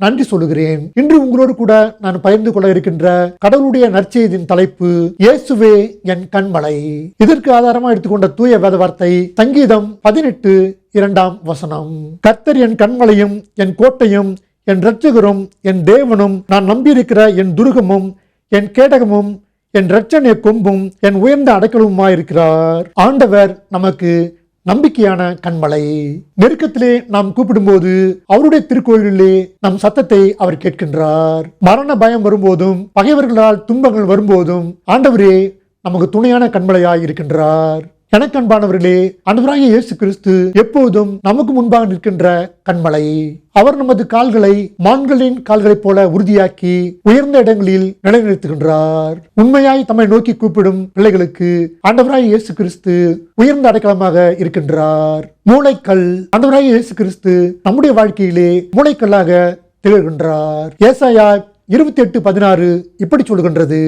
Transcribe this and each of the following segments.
நன்றி சொல்லுகிறேன். இன்று உங்களோடு கூட நான் பகிர்ந்து கொள்ள இருக்கின்ற கடவுளுடைய நற்செய்தியின் தலைப்பு இயேசுவே என் கண்மலை. இதற்கு ஆதாரமா எடுத்துக்கொண்ட தூய வேத வார்த்தை சங்கீதம் பதினெட்டு இரண்டாம் வசனம். கர்த்தர் என் கண்மலையும் என் கோட்டையும் என் இரட்சகரும் என் தேவனும் நான் நம்பியிருக்கிற என் துருகமும் என் கேடகமும் என் இரட்சணிய கொம்பும் என் உயர்ந்த அடைக்கலவுமாயிருக்கிறார் ஆண்டவர் நமக்கு நம்பிக்கையான கண்மலை. நெருக்கத்திலே நாம் கூப்பிடும்போது அவருடைய திருக்கோயிலே நம் சத்தத்தை அவர் கேட்கின்றார். மரண பயம் வரும்போதும் பகைவர்களால் துன்பங்கள் வரும்போதும் ஆண்டவரே நமக்கு துணையான கண்மலையாய் இருக்கின்றார். எனக்கன்பானவர்களே அன்பராகிய இயேசு கிறிஸ்து எப்போதும் நமக்கு முன்பாக நிற்கின்ற கண்மலை. அவர் நமது கால்களை மான்களின் கால்களைப் போல உறுதியாக்கி உயர்ந்த இடங்களில் நிலைநிறுத்துகின்றார். உண்மையாய் தம்மை நோக்கி கூப்பிடும் பிள்ளைகளுக்கு ஆண்டவராய் இயேசு கிறிஸ்து உயர்ந்த அடைக்கலமாக இருக்கின்றார். மூளைக்கல் ஆண்டவராய் இயேசு கிறிஸ்து நம்முடைய வாழ்க்கையிலே மூளைக்கல்லாக திகழ்கின்றார். ஏசாயா இருபத்தி எட்டு பதினாறு இப்படி சொல்லுகின்றது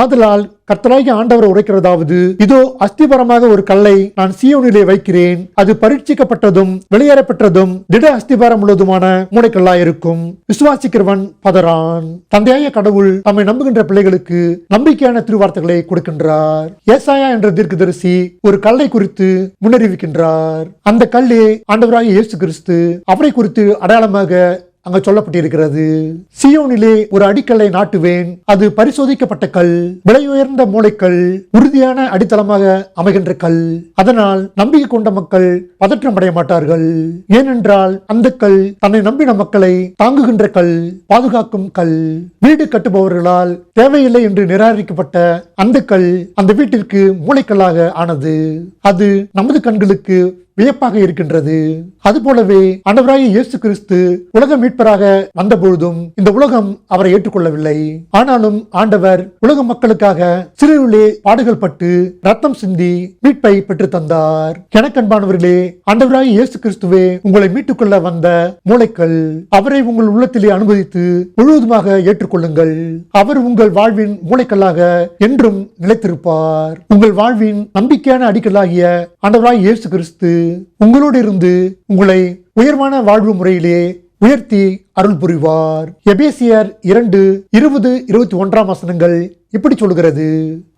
ஆதலால் கர்த்தராகி ஆண்டவர் உரைக்கிறதாவது இதோ அஸ்திபரமாக ஒரு கல்லை நான் சீயோனிலே வைக்கிறேன். அது பரீட்சிக்கப்பட்டதும் வெளியேறப்பட்டதும் திட அஸ்திபாரம் உள்ளதுமான மூளைக்கல்லாயிருக்கும் விசுவாசிக்கிறவன் பதறான். தந்தையாய கடவுள் தம்மை நம்புகின்ற பிள்ளைகளுக்கு நம்பிக்கையான திருவார்த்தைகளை கொடுக்கின்றார். ஏசாயா என்ற தீர்க்கதரிசி ஒரு கல்லை குறித்து முன்னறிவிக்கின்றார். அந்த கல்லே ஆண்டவராக இயேசு கிறிஸ்து அவரை குறித்து அடையாளமாக அங்க சொல்லப்பட்டிருக்கிறது சியோனிலே ஒரு அடிக்கல்லை நாட்டுவேன் அது பரிசோதிக்கப்பட்ட கல் விலை உயர்ந்த மூளைக்கல் உறுதியான அடித்தளமாக அமைகின்ற கல். அதனால் நம்பிக்கை கொண்ட மக்கள் பதற்றம் அடைய மாட்டார்கள். ஏனென்றால் அந்த கல் தன்னை நம்பின மக்களை தாங்குகின்ற கல் பாதுகாக்கும் கல். வீடு கட்டுபவர்களால் தேவையில்லை என்று நிராகரிக்கப்பட்ட அந்த கல் அந்த வீட்டிற்கு மூளைக்கல்லாக ஆனது. அது நமது கண்களுக்கு வியப்பாக இருக்கின்றது. அது போலவே ஆண்டவராகிய இயேசு கிறிஸ்து உலக மீட்பராக வந்தபொழுதும் இந்த உலகம் அவரை ஏற்றுக்கொள்ளவில்லை. ஆனாலும் ஆண்டவர் உலக மக்களுக்காக சிறுவிலே பாடுகள் பட்டு ரத்தம் சிந்தி மீட்பை பெற்று தந்தார் எனக்கன்பானவர்களே ஆண்டவராகிய இயேசு கிறிஸ்துவே உங்களை மீட்டுக்கொள்ள வந்த மூளைக்கள் அவரை உங்கள் உள்ளத்திலே அனுமதித்து முழுவதுமாக ஏற்றுக்கொள்ளுங்கள். அவர் உங்கள் வாழ்வின் மூளைக்கல்லாக என்றும் நிலைத்திருப்பார். உங்கள் வாழ்வின் நம்பிக்கையான அடிக்கல்லாகிய ஆண்டவராகிய இயேசு கிறிஸ்து உங்களோடு இருந்து உங்களை உயர்வான வாழ்வு முறையிலே உயர்த்தி அருள் புரிவார் எபேசியர் இரண்டு இருபது இருபத்தி ஒன்றாம் வசனங்கள் இப்படி சொல்கிறது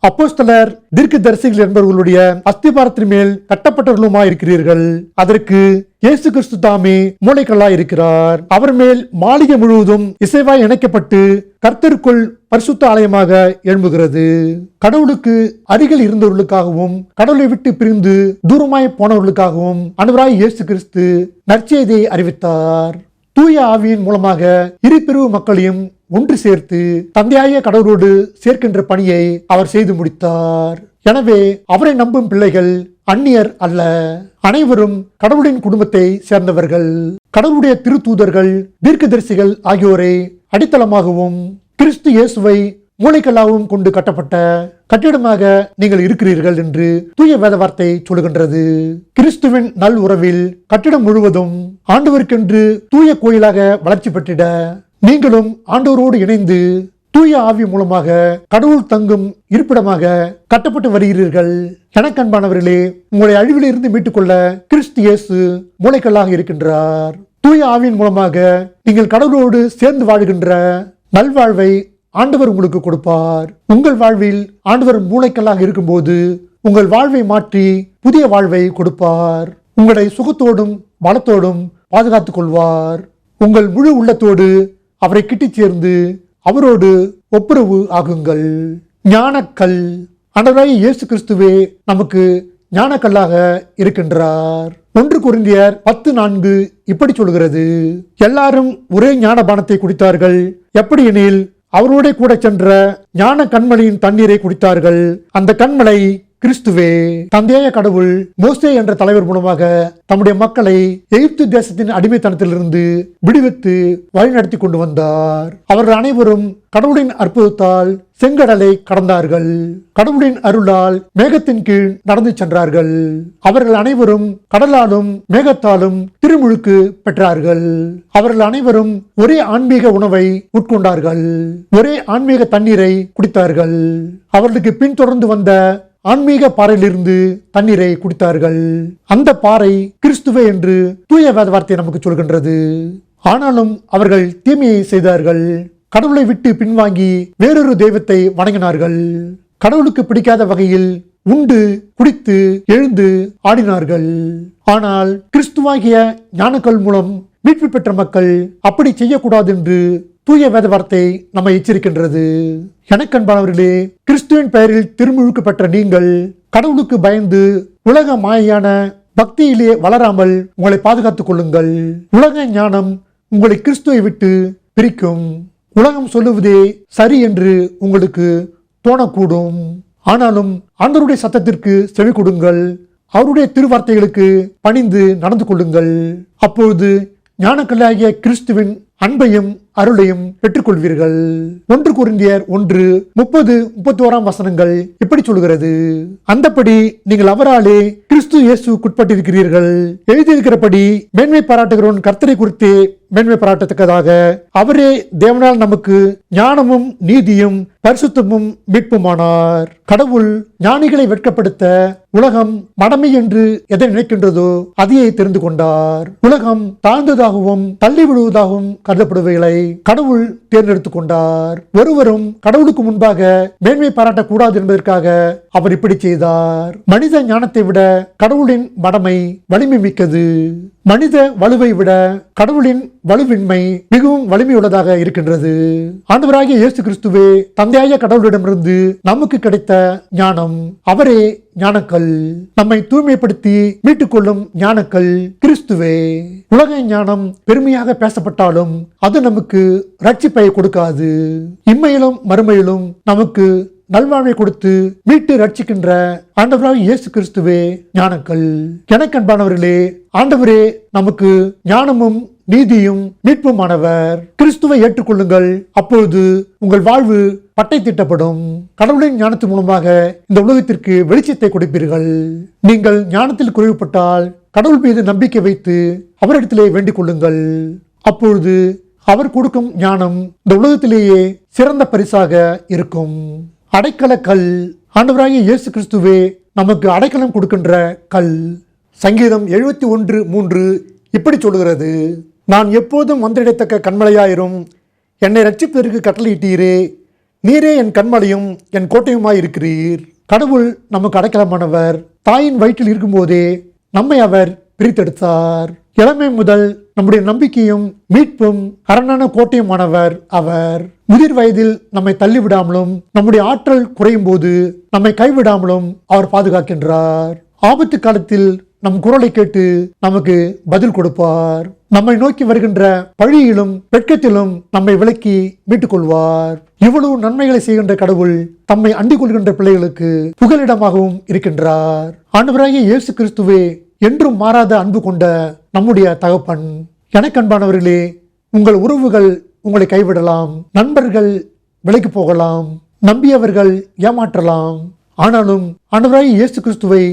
அப்போஸ்தலர் தீர்க்க தரிசிகள் என்பவர்களுடைய அஸ்திபாரத்தின் மேல் கட்டப்பட்டவர்களுமா இருக்கிறீர்கள். அதற்கு இயேசு கிறிஸ்து தாமே மூளைக்கல்லா இருக்கிறார். அவர் மேல் மாளிகை முழுவதும் இசைவாய் இணைக்கப்பட்டு கர்த்தருக்குள் பரிசுத்த ஆலயமாக எழும்புகிறது. கடவுளுக்கு அருகில் இருந்தவர்களுக்காகவும் கடவுளை விட்டு பிரிந்து தூரமாய் போனவர்களுக்காகவும் அனுவராய் இயேசு கிறிஸ்து நற்செய்தியை அறிவித்தார். தூய ஆவியின் மூலமாக இரு பிரிவு மக்களையும் ஒன்று சேர்த்து தந்தையாய கடவுளோடு சேர்க்கின்ற பணியை அவர் செய்து முடித்தார். எனவே அவரை நம்பும் பிள்ளைகள் அந்நியர் அல்ல. அனைவரும் கடவுளின் குடும்பத்தை சேர்ந்தவர்கள். கடவுளுடைய திருத்தூதர்கள் தீர்க்கதரிசிகள் ஆகியோரை அடித்தளமாகவும் கிறிஸ்து இயேசுவை மூளைக்கல்லாவும் கொண்டு கட்டப்பட்ட கட்டிடமாக நீங்கள் இருக்கிறீர்கள் என்று தூய வேத வார்த்தை சொல்லுகின்றது. கிறிஸ்துவின் நல் உறவில் கட்டிடம் முழுவதும் ஆண்டவருக்கென்று தூய கோயிலாக வளர்ச்சி பெற்றிட நீங்களும் ஆண்டவரோடு இணைந்து தூய ஆவி மூலமாக கடவுள் தங்கும் இருப்பிடமாக கட்டப்பட்டு வருகிறீர்கள். எனக்கன்பானவர்களே உங்களை அழிவிலிருந்து மீட்டுக்கொள்ள கிறிஸ்து இயேசு மூளைக்கல்லாக இருக்கின்றார். தூய ஆவியின் மூலமாக நீங்கள் கடவுளோடு சேர்ந்து வாழ்கின்ற நல்வாழ்வை ஆண்டவர் உங்களுக்கு கொடுப்பார். உங்கள் வாழ்வில் ஆண்டவர் மூளைக்கல்லாக இருக்கும்போது உங்கள் வாழ்வை மாற்றி புதிய வாழ்வை கொடுப்பார். உங்களை சுகத்தோடும் பலத்தோடும் பாதுகாத்துக் கொள்வார். உங்கள் முழு உள்ளத்தோடு அவரை கிட்டிச் சேர்ந்து அவரோடு ஒப்புரவு ஆகுங்கள். ஞானக்கல் ஆண்டவராய் இயேசு கிறிஸ்துவே நமக்கு ஞானக்கல்லாக இருக்கின்றார். ஒன்று குருந்தியர் பத்து நான்கு இப்படி சொல்கிறது எல்லாரும் ஒரே ஞானபானத்தை குடித்தார்கள். எப்படி எனில் அவரோட கூட சென்ற ஞான கண்மலையின் தண்ணீரை குடித்தார்கள். அந்த கண்மலை கிறிஸ்துவே தந்தைய கடவுள் மோசே என்ற தலைவர் மூலமாக தம்முடைய மக்களை எகிப்து தேசத்தின் அடிமைத்தனத்திலிருந்து விடுவித்து வழிநடத்தி கொண்டு வந்தார். அவர்கள் அனைவரும் கடவுளின் அற்புதத்தால் செங்கடலை கடந்தார்கள். கடவுளின் அருளால் மேகத்தின் கீழ் நடந்து சென்றார்கள். அவர்கள் அனைவரும் கடலாலும் மேகத்தாலும் திருமுழுக்கு பெற்றார்கள். அவர்கள் அனைவரும் ஒரே ஆன்மீக உணவை உட்கொண்டார்கள். ஒரே ஆன்மீக தண்ணீரை குடித்தார்கள். அவர்களுக்கு பின்தொடர்ந்து வந்த ஆன்மீக பாறையிலிருந்து தண்ணீரை குடித்தார்கள். அந்த பாறை கிறிஸ்துவே என்று தூய வேத வார்த்தை நமக்கு சொல்கின்றது. ஆனாலும் அவர்கள் தீமையை செய்தார்கள். கடவுளை விட்டு பின்வாங்கி வேறொரு தெய்வத்தை வணங்கினார்கள். கடவுளுக்கு பிடிக்காத வகையில் உண்டு குடித்து எழுந்து ஆடினார்கள். ஆனால் கிறிஸ்துவாகிய ஞானக்கள் மூலம் மீட்பு பெற்ற மக்கள் அப்படி செய்யக்கூடாது என்று தூய வேத வார்த்தை நம்ம எச்சரிக்கின்றது. எனக்கன்பானவர்களே கிறிஸ்துவின் பெயரில் திருமுழுக்கு பெற்ற நீங்கள் கடவுளுக்கு பயந்து உலக மாயான பக்தியிலே வளராமல் உங்களை பாதுகாத்துக் கொள்ளுங்கள். உலக ஞானம் உங்களை கிறிஸ்துவை விட்டு பிரிக்கும். உலகம் சொல்லுவதே சரி என்று உங்களுக்கு தோணக்கூடும். ஆனாலும் ஆண்டருடைய சத்தத்திற்கு செவி கொடுங்கள். அவருடைய திருவார்த்தைகளுக்கு பணிந்து நடந்து கொள்ளுங்கள். அப்பொழுது ஞானக்கல்லாகிய கிறிஸ்துவின் அன்பையும் அருளையும் பெற்றுக்கொள்வீர்கள். ஒன்று குருந்தியர் ஒன்று முப்பது முப்பத்தோராம் வசனங்கள் இப்படி சொல்கிறது. அந்தபடி நீங்கள் அவராலே கிறிஸ்து இயேசுக்குட்பட்டிருக்கிறீர்கள். எழுதியிருக்கிறபடி மேன்மை பாராட்டுகிறவன் கர்த்தரை குறித்து மேன்மை பாராட்டத்தக்கதாக. அவரே தேவனால் நமக்கு ஞானமும் நீதியும் பரிசுத்தமும் மீட்புமானார். கடவுள் ஞானிகளை வெட்கப்படுத்த உலகம் மடமை என்று எதை நினைக்கின்றதோ அதையே தெரிந்து கொண்டார். உலகம் தாழ்ந்ததாகவும் தள்ளி விடுவதாகவும் கருதப்படுவைகளை கடவுள் தேர்ந்தெடுத்துக் கொண்டார். ஒருவரும் கடவுளுக்கு முன்பாக மேன்மை பாராட்டக்கூடாது என்பதற்காக அவர் இப்படி செய்தார். மனித ஞானத்தை விட கடவுளின் மடமை வலிமை மிக்கது. மனித வலுவை விட கடவுளின் வலுவின்மை மிகவும் வலிமையுள்ளதாக இருக்கின்றது. ஆண்டவராகிய இயேசு கிறிஸ்துவே தந்தையாய கடவுளிடமிருந்து நமக்கு கிடைத்த ஞானம் அவரே ஞானக்கல் நம்மை தூய்மைப்படுத்தி மீட்டுக் கொள்ளும் ஞானக்கல் கிறிஸ்துவே. உலக ஞானம் பெருமையாக பேசப்பட்டாலும் அது நமக்கு ரட்சிப்பை கொடுக்காது. இம்மையிலும் மறுமையிலும் நமக்கு நல்வாழ்வை கொடுத்து மீட்டு ரட்சிக்கின்ற ஆண்டவராக இயேசு கிறிஸ்துவே ஞானக்கல் எனக்கன்பானவர்களே ஆண்டவரே நமக்கு ஞானமும் நீதியும் மீட்புமானவர் கிறிஸ்துவை ஏற்றுக்கொள்ளுங்கள். அப்பொழுது உங்கள் வாழ்வு பட்டை திட்டப்படும். கடவுளின் ஞானத்தின் மூலமாக இந்த உலகத்திற்கு வெளிச்சத்தை கொடுப்பீர்கள். நீங்கள் ஞானத்தில் குறைவுபட்டால் கடவுள் மீது நம்பிக்கை வைத்து அவரிடத்திலே வேண்டிக் கொள்ளுங்கள். அப்பொழுது அவர் கொடுக்கும் ஞானம் இந்த உலகத்திலேயே சிறந்த பரிசாக இருக்கும். அடைக்கல கல் ஆண்டவராகிய இயேசு கிறிஸ்துவே நமக்கு அடைக்கலம் கொடுக்கின்ற கல். சங்கீதம் எழுபத்தி ஒன்று மூன்று இப்படி சொல்கிறது நான் எப்போதும் வந்திடத்தக்க கண்மலையாயிரும். என்னை ரட்சிப்பதற்கு கட்டளையிட்டீரே. நீரே என் கண்மலையும் என் கோட்டையுமாய் இருக்கிறீர். கடவுள் நமக்கு அடைக்கலமானவர். தாயின் வயிற்றில் இருக்கும்போதே நம்மை அவர் பிரித்தெடுத்தார். இளமை முதல் நம்முடைய நம்பிக்கையும் மீட்பும் அரணான கோட்டையுமானவர் அவர். முதிர் வயதில் நம்மை தள்ளிவிடாமலும் நம்முடைய ஆற்றல் குறையும் போது நம்மை கைவிடாமலும் அவர் பாதுகாக்கின்றார். ஆபத்து காலத்தில் நம் குரலை கேட்டு நமக்கு பதில் கொடுப்பார். நம்மை நோக்கி வருகின்ற பழியிலும் வெட்கத்திலும் நம்மை விலக்கி மீட்டுக் கொள்வார் இவ்வளவு நன்மைகளை செய்கின்ற கடவுள் தம்மை அண்டிக் கொள்கின்ற பிள்ளைகளுக்கு புகலிடமாகவும் இருக்கின்றார். ஆண்டவராகிய இயேசு கிறிஸ்துவே என்றும் மாறாத அன்பு கொண்ட நம்முடைய தகப்பன். எனக்கன்பானவர்களே உங்கள் உறவுகள் உங்களை கைவிடலாம் நண்பர்கள் விலைக்கு போகலாம் நம்பியவர்கள் ஏமாற்றலாம். ஆனாலும் ஆண்டவராகிய இயேசு கிறிஸ்துவை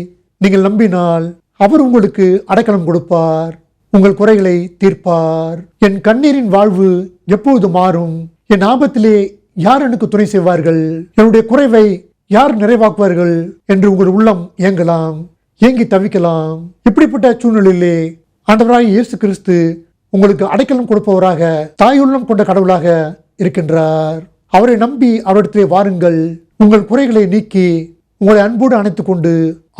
நீங்கள் நம்பினால் அவர் உங்களுக்கு அடைக்கலம் கொடுப்பார். உங்கள் குறைகளை தீர்ப்பார். என் கண்ணீரின் வாழ்வு எப்போது மாறும்? என் ஆபத்திலே யார் எனக்கு துணை செய்வார்கள்? என்னுடைய குறைவை யார் நிறைவாக்குவார்கள்? என்று உங்கள் உள்ளம் இயங்கலாம் ஏங்கி தவிக்கலாம். இப்படிப்பட்ட சூழ்நிலையிலே ஆண்டவராய் இயேசு கிறிஸ்து உங்களுக்கு அடைக்கலம் கொடுப்பவராக தாயுள்ளம் கொண்ட கடவுளாக இருக்கின்றார். அவரை நம்பி அவரிடத்திலே வாருங்கள். உங்கள் குறைகளை நீக்கி உங்களை அன்போடு அணைத்துக் கொண்டு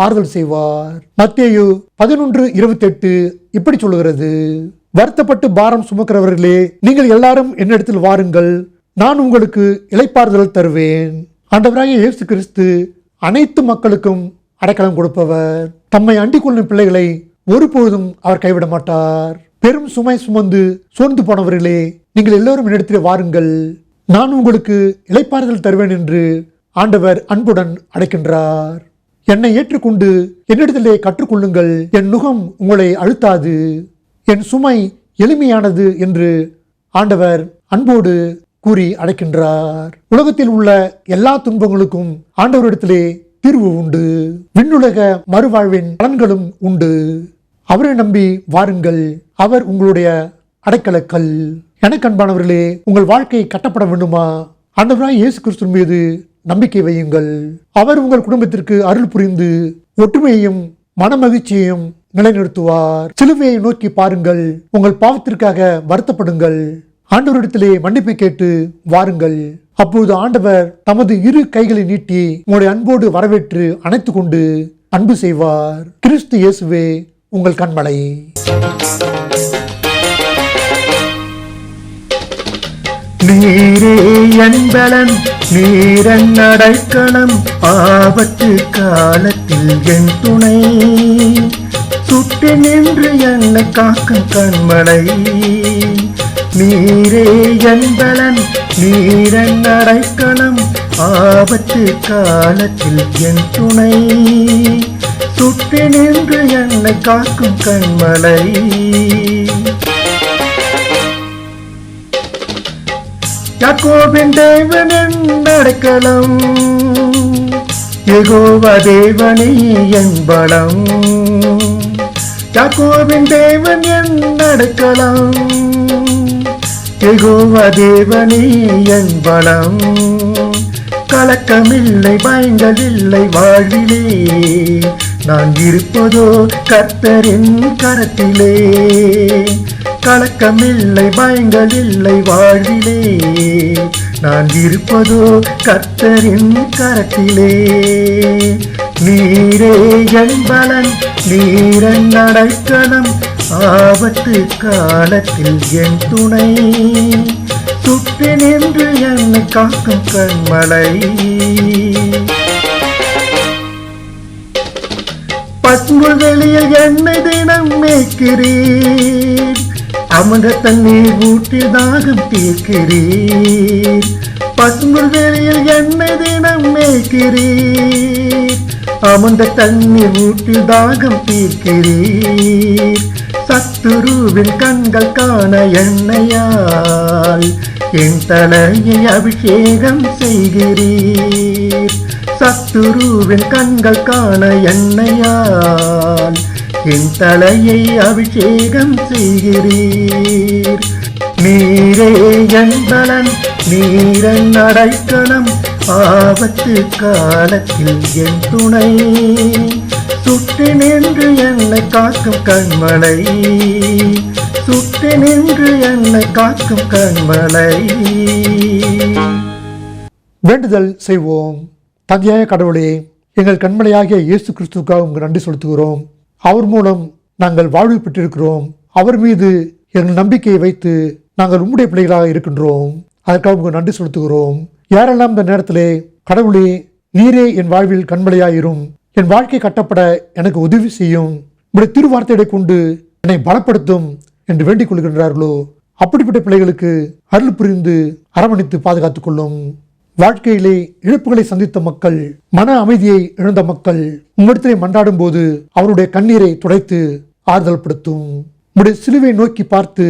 ஆறுதல் செய்வார். மத்தேயு பதினொன்று இருபத்தி எட்டு இப்படி சொல்லுகிறது. வருத்தப்பட்டு பாரம் சுமக்கிறவர்களே நீங்கள் எல்லாரும் என்னிடத்தில் வாருங்கள். நான் உங்களுக்கு இலைப்பாறுதல் தருவேன். ஆண்டவராகிய இயேசு கிறிஸ்து அனைத்து மக்களுக்கும் அடைக்கலம் கொடுப்பவர். தம்மை அண்டிக் கொள்ளும் பிள்ளைகளை ஒருபொழுதும் அவர் கைவிட மாட்டார். பெரும் சுமை சுமந்து சோர்ந்து போனவர்களே நீங்கள் எல்லோரும் என்னிடத்தில் வாருங்கள். நான் உங்களுக்கு இலைப்பாறுதல் தருவேன் என்று ஆண்டவர் அன்புடன் அழைக்கின்றார். என்னை ஏற்றுக்கொண்டு என்னிடத்திலே கற்றுக்கொள்ளுங்கள். என் நுகம் உங்களை அழுத்தாது. என் சுமை எளிமையானது என்று ஆண்டவர் அன்போடு கூறி அழைக்கின்றார். உலகத்தில் உள்ள எல்லா துன்பங்களுக்கும் ஆண்டவரிடத்திலே தீர்வு உண்டு. விண்ணுலக மறுவாழ்வின் பலன்களும் உண்டு. அவரை நம்பி வாருங்கள். அவர் உங்களுடைய அடைக்கலக்கல். எனக்கு அன்பானவர்களே உங்கள் வாழ்க்கை கட்டப்பட வேண்டுமா? ஆண்டவராய் இயேசு கிறிஸ்து மீது நம்பிக்கை வையுங்கள். அவர் உங்கள் குடும்பத்திற்கு அருள் புரிந்து ஒற்றுமையையும் மனமகிழ்ச்சியையும் நிலைநிறுத்துவார். சிலுவையை நோக்கி பாருங்கள். உங்கள் பாவத்திற்காக வருத்தப்படுங்கள். ஆண்டவரிடத்திலே மன்னிப்பு கேட்டு வாருங்கள். அப்போது ஆண்டவர் தமது இரு கைகளை நீட்டி உங்களுடைய அன்போடு வரவேற்று அணைத்து கொண்டு அன்பு செய்வார். கிறிஸ்து இயேசுவே உங்கள் கண்மலை. நீரே என்பலன் நீரன் அடைக்கலம் ஆபத்து காலத்தில் என் துணை. சுட்டு நின்று என்னை காக்கும் கண்மலை. நீரே என்பலன் நீரன் அடைக்கலம் ஆபத்து காலத்தில் என் துணை. சுட்டு நின்று என்னை காக்கும் கண்மலை. யாக்கோபின் தேவனின் அடைக்கலம். யெகோவா தேவனே என் பலம். யாக்கோபின் தேவன் என் அடைக்கலம். யெகோவா தேவனே என் பலம். கலக்கமில்லை பயங்களில்லை வாழ்விலே. நான் இருப்பதோ கர்த்தரின் கரத்திலே. கலக்கமில்லை பயங்கள் இல்லை வாழ்விலே. நான் இருப்பதோ கர்த்தரின் கரத்திலே. நீரே என் பலன் நீரன் அடைக்கலம் ஆபத்து காலத்தில் என் துணை. சுற்றி நின்று என்னை காக்கும் கண்மலை. பசும்புல்வெளியில் என்னை தினம் மேய்க்கிறேன் அமர்ந்த தண்ணீர் ஊற்றி தாகம் தீர்க்கிறீர் பசும்புல்வெளியில் என்னை தினம் மேய்க்கிறீர். அமர்ந்த தண்ணீர் ஊற்றி தாகம் தீர்க்கிறீர். சத்துருவின் கண்கள் காண எண்ணெயால் என் தலையை அபிஷேகம் செய்கிறீர். சத்துருவின் கண்கள் காண எண்ணெயால் என் தலையை அபிஷேகம் செய்கிறீர். நீரே என் பலன் நீரன் அடைக்கலம். ஆபத்து காலத்தில் என் துணை. சுட்டு நின்று என்னை காக்கும் கண்மலை. சுட்டு நின்று என்னை காக்கும் கண்மலை. வேண்டுதல் செய்வோம். தந்தையாய கடவுளே எங்கள் கண்மலையாகிய இயேசு கிறிஸ்துக்காக உங்களுக்கு நன்றி செலுத்துகிறோம். அவர் மூலம் நாங்கள் வாழ்வு பெற்றிருக்கிறோம். அவர் மீது எங்கள் நம்பிக்கையை வைத்து நாங்கள் உம்முடைய பிள்ளைகளாக இருக்கின்றோம். அதற்காக உங்களுக்கு நன்றி செலுத்துகிறோம். யாரெல்லாம் இந்த நேரத்திலே கடவுளே நீரே என் வாழ்வில் கண்மலையாயிரும். என் வாழ்க்கை கட்டப்பட எனக்கு உதவி செய்யும். உடைய திருவார்த்தையை கொண்டு என்னை பலப்படுத்தும் என்று வேண்டிக் கொள்கின்றார்களோ? அப்படிப்பட்ட பிள்ளைகளுக்கு அருள் புரிந்து அரவணைத்து பாதுகாத்துக் கொள்ளும். வாழ்க்கையிலே இழப்புகளை சந்தித்த மக்கள் மன அமைதியை இழந்த மக்கள் உம்மிடத்திலே மன்றாடும் போது அவருடைய கண்ணீரை துடைத்து ஆறுதல் படுத்தும் உம்முடைய சிலுவை நோக்கி பார்த்து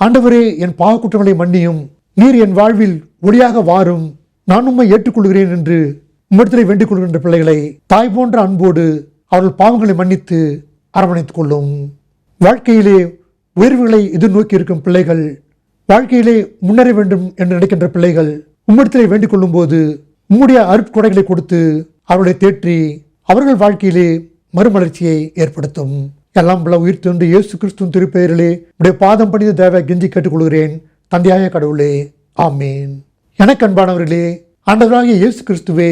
ஆண்டவரே என் பாவ குற்றங்களை மன்னியும். நீர் என் வாழ்வில் ஒளியாக வாரும். நான் உண்மை ஏற்றுக்கொள்கிறேன் என்று உம்மிடத்திலே வேண்டிக் கொள்கின்ற பிள்ளைகளை தாய் போன்ற அன்போடு அவர்கள் பாவங்களை மன்னித்து அரவணைத்துக் கொள்ளும். வாழ்க்கையிலே உயர்வுகளை எதிர்நோக்கி இருக்கும் பிள்ளைகள் வாழ்க்கையிலே முன்னேற வேண்டும் என்று நினைக்கின்ற பிள்ளைகள் உம்மிடத்திலே வேண்டிக் கொள்ளும்போது உம்முடைய அருட்கொடைகளை கொடுத்து அவர்களை தேற்றி அவர்கள் வாழ்க்கையிலே மறுமலர்ச்சியை ஏற்படுத்தும். எல்லாம் பல உயிர் தோன்று இயேசு கிறிஸ்துவின் திருப்பெயரிலே உடைய பாதம் பணிந்த தேவை கெஞ்சி கேட்டுக்கொள்கிறேன். தந்தையாய கடவுளே ஆமேன். எனக்கு அன்பானவர்களே ஆண்டவராகிய இயேசு கிறிஸ்துவே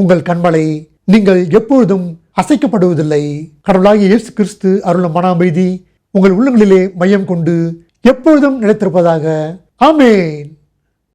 உங்கள் கண்மலை நீங்கள் எப்பொழுதும் அசைக்கப்படுவதில்லை. கடவுளாகிய இயேசு கிறிஸ்து அருளும் மன அமைதி உங்கள் உள்ளங்களிலே மையம் கொண்டு எப்பொழுதும் நிலைத்திருப்பதாக. ஆமேன்.